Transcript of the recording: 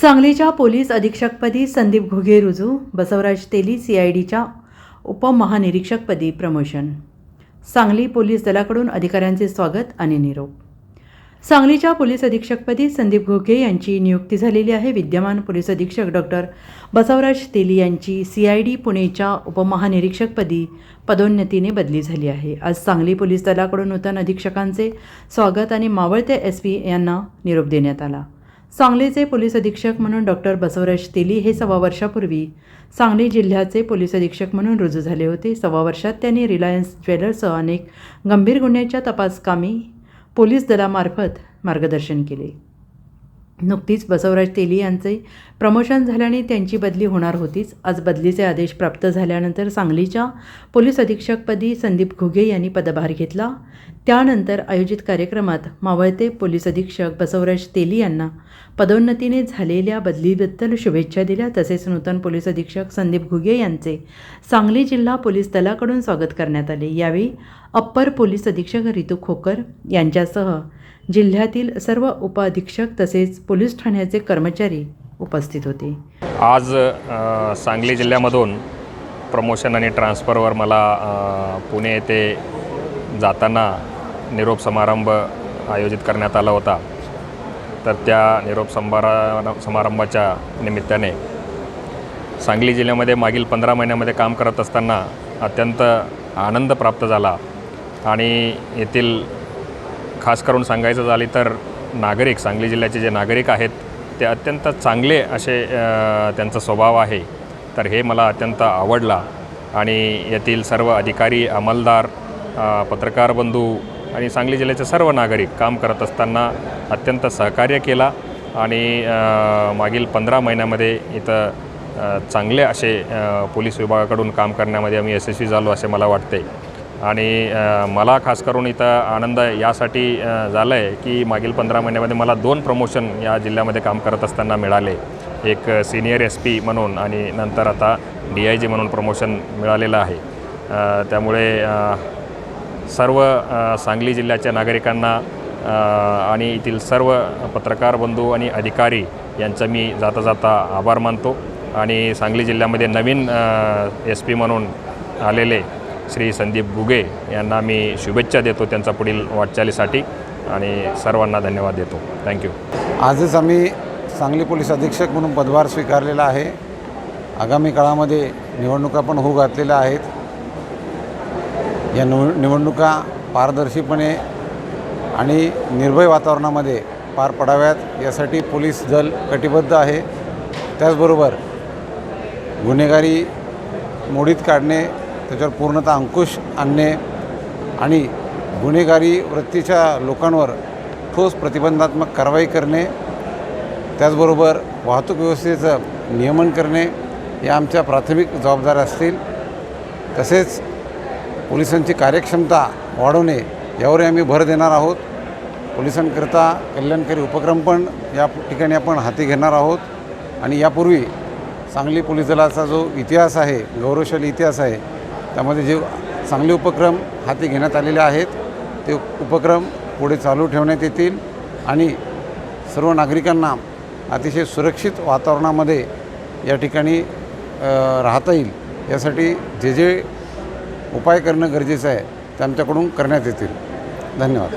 सांगलीच्या पोलीस अधीक्षकपदी संदीप घुगे रुजू Basavaraj Teli C I डीच्या उपमहानिरीक्षकपदी प्रमोशन. सांगली पोलीस दलाकडून अधिकाऱ्यांचे स्वागत आणि निरोप. सांगलीच्या पोलीस अधीक्षकपदी संदीप घोगे यांची नियुक्ती झालेली आहे. विद्यमान पोलीस अधीक्षक डॉक्टर बसवराज तेली यांची सी आय डी पुणेच्या उपमहानिरीक्षकपदी पदोन्नतीने बदली झाली आहे. आज सांगली पोलीस दलाकडून नूतन अधीक्षकांचे स्वागत आणि मावळते एस पी यांना निरोप देण्यात आला. सांगलीचे पोलीस अधीक्षक म्हणून डॉक्टर बसवराज तेली हे सव्वा वर्षापूर्वी सांगली जिल्ह्याचे पोलीस अधीक्षक म्हणून रुजू झाले होते. सव्वा वर्षात त्यांनी रिलायन्स ज्वेलर्ससह अनेक गंभीर गुन्ह्याच्या तपासकामी पोलीस दलामार्फत मार्गदर्शन केले. नुकतीच बसवराज तेली यांचे प्रमोशन झाल्याने त्यांची बदली होणार होतीच. आज बदलीचे आदेश प्राप्त झाल्यानंतर सांगलीच्या पोलीस अधीक्षकपदी संदीप घुगे यांनी पदभार घेतला. त्यानंतर आयोजित कार्यक्रमात मावळते पोलीस अधीक्षक बसवराज तेली यांना पदोन्नतीने झालेल्या बदलीबद्दल शुभेच्छा दिल्या. तसेच नूतन पोलीस अधीक्षक संदीप घुगे यांचे सांगली जिल्हा पोलीस दलाकडून स्वागत करण्यात आले. यावेळी अप्पर पोलीस अधीक्षक रितू खोकर यांच्यासह जिल्ह्यातील सर्व उपअधीक्षक तसेच पोलीस ठाण्याचे कर्मचारी उपस्थित होते. आज सांगली जिल्ह्यामधून प्रमोशन आणि ट्रान्सफरवर मला पुणे येथे जाताना निरोप समारंभ आयोजित करण्यात आला होता. तर त्या निरोप संभारा समारंभाच्या निमित्ताने सांगली जिल्ह्यामध्ये मागील पंधरा महिन्यामध्ये काम करत असताना अत्यंत आनंद प्राप्त झाला. आणि येथील खास करून सांगायचं झाले तर नागरिक सांगली जिल्ह्याचे जे नागरिक आहेत ते अत्यंत चांगले असे त्यांचा स्वभाव आहे. तर हे मला अत्यंत आवडला. आणि येथील सर्व अधिकारी अंमलदार पत्रकार बंधू आणि सांगली जिल्ह्याचे सर्व नागरिक काम करत असताना अत्यंत सहकार्य केला आणि मागील पंधरा महिन्यामध्ये इथं चांगले असे पोलीस विभागाकडून काम करण्यामध्ये आम्ही यशस्वी झालो असे मला वाटते. आणि मला खास करून इथं आनंद यासाठी झालं झाला आहे की मागील पंधरा महिन्यामध्ये मला दोन प्रमोशन या जिल्ह्यामध्ये काम करत असताना मिळाले. एक सिनियर एस पी म्हणून आणि नंतर आता डी आय जी म्हणून प्रमोशन मिळालेलं आहे. त्यामुळे सर्व सांगली जिल्ह्याच्या नागरिकांना आणि येथील सर्व पत्रकार बंधू आणि अधिकारी यांचा मी जाता जाता आभार मानतो. आणि सांगली जिल्ह्यामध्ये नवीन एस पी म्हणून आलेले श्री संदीप गुगे यांना मी शुभेच्छा देतो त्यांचा पुढील वाटचालीसाठी आणि सर्वांना धन्यवाद देतो. थँक्यू आजच आम्ही सांगली पोलीस अधीक्षक म्हणून पदभार स्वीकारलेला आहे. आगामी काळामध्ये निवडणुका पण होऊ घातलेल्या आहेत. या निव निवडणुका पारदर्शीपणे आणि निर्भय वातावरणामध्ये पार पडाव्यात. यासाठी पोलीस दल कटिबद्ध आहे. त्याचबरोबर गुन्हेगारी मोडीत काढणे त्याच्यावर पूर्णतः अंकुश आणणे आणि गुन्हेगारी वृत्तीच्या लोकांवर ठोस प्रतिबंधात्मक कारवाई करणे त्याचबरोबर वाहतूक व्यवस्थेचं नियमन करणे या आमच्या प्राथमिक जबाबदाऱ्या असतील. तसेच पोलिसांची कार्यक्षमता वाढवणे यावरही आम्ही भर देणार आहोत. पोलिसांकरिता कल्याणकारी उपक्रम पण या ठिकाणी आपण हाती घेणार आहोत. आणि यापूर्वी सांगली पोलीस दलाचा जो इतिहास आहे गौरवशाली इतिहास आहे त्यामध्ये जे चांगले उपक्रम हाती घेण्यात आलेले आहेत ते उपक्रम पुढे चालू ठेवण्यात येतील. आणि सर्व नागरिकांना अतिशय सुरक्षित वातावरणामध्ये या ठिकाणी राहता येईल. यासाठी जे जे उपाय करणं गरजेचं आहे ते आमच्याकडून करण्यात येतील. धन्यवाद.